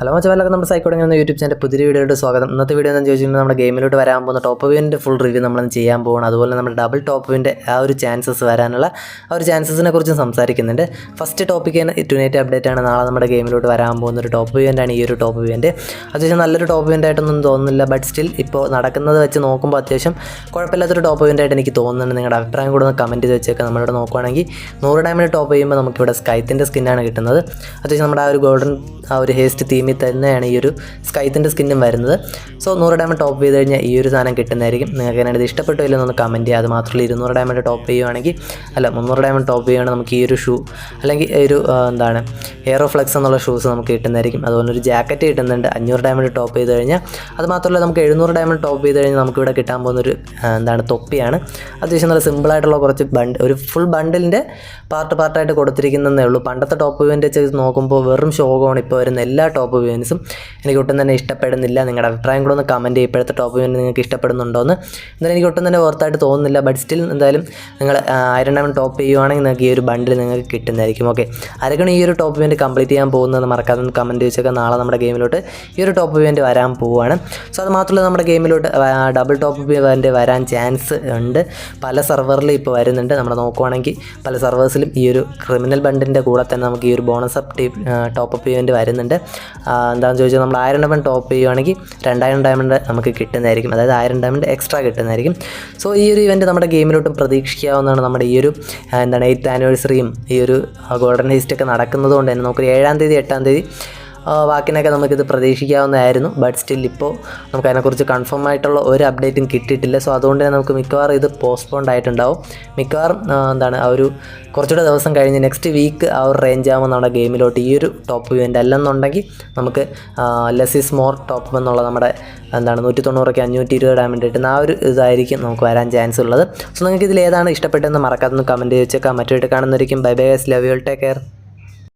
Hello മച്ചവല്ലൊക്കെ നമ്മുടെ സൈക്കോടെ എന്ന YouTube channel പുതിയ വീഡിയോയുടെ സ്വാഗതം. ഇന്നത്തെ വീഡിയോ എന്ന് ചോദിച്ചിട്ടുണ്ടെങ്കിൽ നമ്മുടെ ഗെയിമിലോട്ട് വരാൻ പോകുന്ന ടോപ്പ് വ്യൂവിന്റെ ഫുൾ റിവ്യൂ നമ്മൾ ചെയ്യാൻ പോകണം അതുപോലെ നമ്മുടെ ഡബിൾ ടോപ്പ് വ്യൂവിന്റെ ആ ഒരു ചാൻസസ് വരാനുള്ള ആ ഒരു ചാൻസസിനെ കുറിച്ചും സംസാരിക്കുന്നുണ്ട്. ഫസ്റ്റ് ടോപ്പിക്ക് ടുനൈറ്റ് അപ്ഡേറ്റ് ആണ്. നാളെ നമ്മുടെ ഗെയിമിലോട്ട് വരാൻ പോകുന്ന ഒരു ടോപ്പ് ആണ് ഈ ഒരു ടോപ്പ് വ്യൂവിന്റെ അത്യാവശ്യം നല്ലൊരു ടോപ്പ് വ്യൂവിന്റായിട്ടൊന്നും തോന്നുന്നില്ല ബട്ട് സ്റ്റിൽ ഇപ്പോൾ നടക്കുന്നത് വെച്ച് നോക്കുമ്പോൾ അത്യാവശ്യം കുഴപ്പമില്ലാത്തൊരു ടോപ്പ് വ്യൂവിന്റായിട്ട് എനിക്ക് തോന്നുന്നുണ്ട്. നിങ്ങളുടെ അഭിപ്രായം കൂടെ ഒന്ന് കമന്റ് ചെയ്ത് വെച്ചേക്കാം. നമ്മളിവിടെ നോക്കുവാണെങ്കിൽ നൂറ് ഡയമണ്ട് ടോപ്പ് ചെയ്യുമ്പോൾ നമുക്കിവിടെ സ്കൈത്തിന്റെ സ്കിന്നാണ് കിട്ടുന്നത്. അത്യാവശ്യം നമ്മുടെ ആ ഒരു ഗോൾഡൻ ആ ഒരു ഹേസ്റ്റ് തീമിൽ തന്നെയാണ് ഈ ഒരു സ്കൈത്തിന്റെ സ്കിന്നും വരുന്നത്. സോ നൂറ് ഡയമണ്ട് ടോപ്പ് ചെയ്ത് കഴിഞ്ഞാൽ ഈ ഒരു സാധനം കിട്ടുന്നതായിരിക്കും. നിങ്ങൾക്ക് ഞാനിത് ഇഷ്ടപ്പെട്ടോ ഇല്ലെന്നൊന്ന് കമന്റ് ചെയ്യുക. അത് മാത്രമല്ല ഇരുന്നൂറ് ഡയമണ്ട് ടോപ്പ് ചെയ്യുവാണെങ്കിൽ അല്ല മുന്നൂറ് ഡയമണ്ട് ടോപ്പ് ചെയ്യുകയാണെങ്കിൽ നമുക്ക് ഈ ഒരു ഷൂ അല്ലെങ്കിൽ ഒരു എന്താണ് എയറോ ഫ്ലക്സ് എന്നുള്ള ഷൂസ് നമുക്ക് കിട്ടുന്നതായിരിക്കും. അതുപോലെ ഒരു ജാക്കറ്റ് കിട്ടുന്നുണ്ട്. അഞ്ഞൂറ് ഡയമണ്ട് ടോപ്പ് ചെയ്ത് കഴിഞ്ഞാൽ അത് മാത്രമല്ല നമുക്ക് എഴുന്നൂറ് ഡയമണ്ട് ടോപ്പ് ചെയ്ത് കഴിഞ്ഞാൽ നമുക്കിവിടെ കിട്ടാൻ പോകുന്നൊരു എന്താണ് തൊപ്പിയാണ്. അത്യാവശ്യം നല്ല സിമ്പിളായിട്ടുള്ള കുറച്ച് ബണ്ട് ഒരു ഫുൾ ബണ്ടിലിന്റെ പാർട്ട് പാർട്ടായിട്ട് കൊടുത്തിരിക്കുന്നതേ ഉള്ളൂ. പണ്ടത്തെ ടോപ്പ് ഇവന്റ് വെച്ച് നോക്കുമ്പോൾ വെറും ശോകമാണ്. ഇപ്പോൾ വരുന്ന എല്ലാ ടോപ്പ് ഇവൻസും എനിക്ക് ഒട്ടും തന്നെ ഇഷ്ടപ്പെടുന്നില്ല. നിങ്ങളുടെ അഭിപ്രായം കൂടെ ഒന്ന് കമന്റ് ചെയ്യും. ഇപ്പോഴത്തെ ടോപ്പ് വ്യൂവിന് നിങ്ങൾക്ക് ഇഷ്ടപ്പെടുന്നുണ്ടോ എന്ന് എന്തായാലും എനിക്ക് ഒട്ടും തന്നെ ഓർത്തായിട്ട് തോന്നുന്നില്ല. ബട്ട് സ്റ്റിൽ എന്തായാലും നിങ്ങൾ ആയിരം ഡയമണ്ട് ടോപ്പ് ചെയ്യുവാണെങ്കിൽ നിങ്ങൾക്ക് ഈ ഒരു ബണ്ടിൽ നിങ്ങൾക്ക് കിട്ടുന്നതായിരിക്കും. ഓക്കെ ആരെങ്കിലും ഈ ഒരു ടോപ്പ് വ്യൂവിന്റെ കംപ്ലീറ്റ് ചെയ്യാൻ പോകുന്നത് മറക്കാതെ ഒന്ന് കമന്റ് ചോദിച്ചൊക്കെ നാളെ നമ്മുടെ ഗെയിമിലോട്ട് ഈ ഒരു ടോപ്പ് വ്യൂവിന്റെ വരാൻ പോവുകയാണ്. സോ അത് മാത്രമല്ല നമ്മുടെ ഗെയിമിലോട്ട് ഡബിൾ ടോപ്പ് വ്യൂവിന്റെ വരാൻ ചാൻസ് ഉണ്ട്. പല സെർവറിലും ഇപ്പോൾ വരുന്നുണ്ട്. നമ്മൾ നോക്കുവാണെങ്കിൽ പല സെർവേഴ്സിലും ഈ ഒരു ക്രിമിനൽ ബണ്ടിന്റെ കൂടെ തന്നെ നമുക്ക് ഈ ഒരു bonus up top up event വരുന്നുണ്ട് ആ, എന്താണെന്ന് ചോദിച്ചാൽ നമ്മൾ ആയിരം ഡയമണ്ട് ടോപ്പ് ചെയ്യുവാണെങ്കിൽ രണ്ടായിരം ഡയമണ്ട് നമുക്ക് കിട്ടുന്നതായിരിക്കും. അതായത് ആയിരം ഡയമണ്ട് എക്സ്ട്രാ കിട്ടുന്നതായിരിക്കും. സോ ഈ ഒരു ഇവന്റ് നമ്മുടെ ഗെയിമിലോട്ടും പ്രതീക്ഷിക്കാവുന്നതാണ് നമ്മുടെ ഈ ഒരു എന്താണ് എയ്ത്ത് ആനിവേഴ്സറിയും ഈ ഒരു ഗോൾഡൻ ഹീസ്റ്റ് ഒക്കെ നടക്കുന്നത് കൊണ്ട് തന്നെ നമുക്കൊരു ഏഴാം തീയതി എട്ടാം തീയതി വാക്കിനൊക്കെ നമുക്കിത് പ്രതീക്ഷിക്കാവുന്നതായിരുന്നു. ബട്ട് സ്റ്റിൽ ഇപ്പോൾ നമുക്ക് അതിനെക്കുറിച്ച് കൺഫേം ആയിട്ടുള്ള ഒരു അപ്ഡേറ്റും കിട്ടിയിട്ടില്ല. സോ അതുകൊണ്ട് തന്നെ നമുക്ക് മിക്കവാറും ഇത് പോസ്റ്റ്പോണ്ട് ആയിട്ടുണ്ടാവും. മിക്കവാറും എന്താണ് ആ ഒരു കുറച്ചുകൂടെ ദിവസം കഴിഞ്ഞ് നെക്സ്റ്റ് വീക്ക് ആ ഒരു റേഞ്ച് ആകുമ്പോൾ നമ്മുടെ ഗെയിമിലോട്ട്. ഈ ഒരു ടോപ്പ് ഇവന്റ് അല്ലെന്നുണ്ടെങ്കിൽ നമുക്ക് ലെസ് ഇസ് മോർ ടോപ്പ് എന്നുള്ള നമ്മുടെ എന്താണ് നൂറ്റി തൊണ്ണൂറൊക്കെ അഞ്ഞൂറ്റി ഇരുപത് ഡയമണ്ട് കിട്ടുന്ന ആ ഒരു ഇതായിരിക്കും നമുക്ക് വരാൻ ചാൻസ് ഉള്ളത്. സോ നിങ്ങൾക്ക് ഇതിൽ ഏതാണ് ഇഷ്ടപ്പെട്ടതെന്ന് മറക്കാതെ കമന്റ് ചോദിച്ചേക്കാം മറ്റൊരു കാണുന്നതായിരിക്കും bye bye love you take care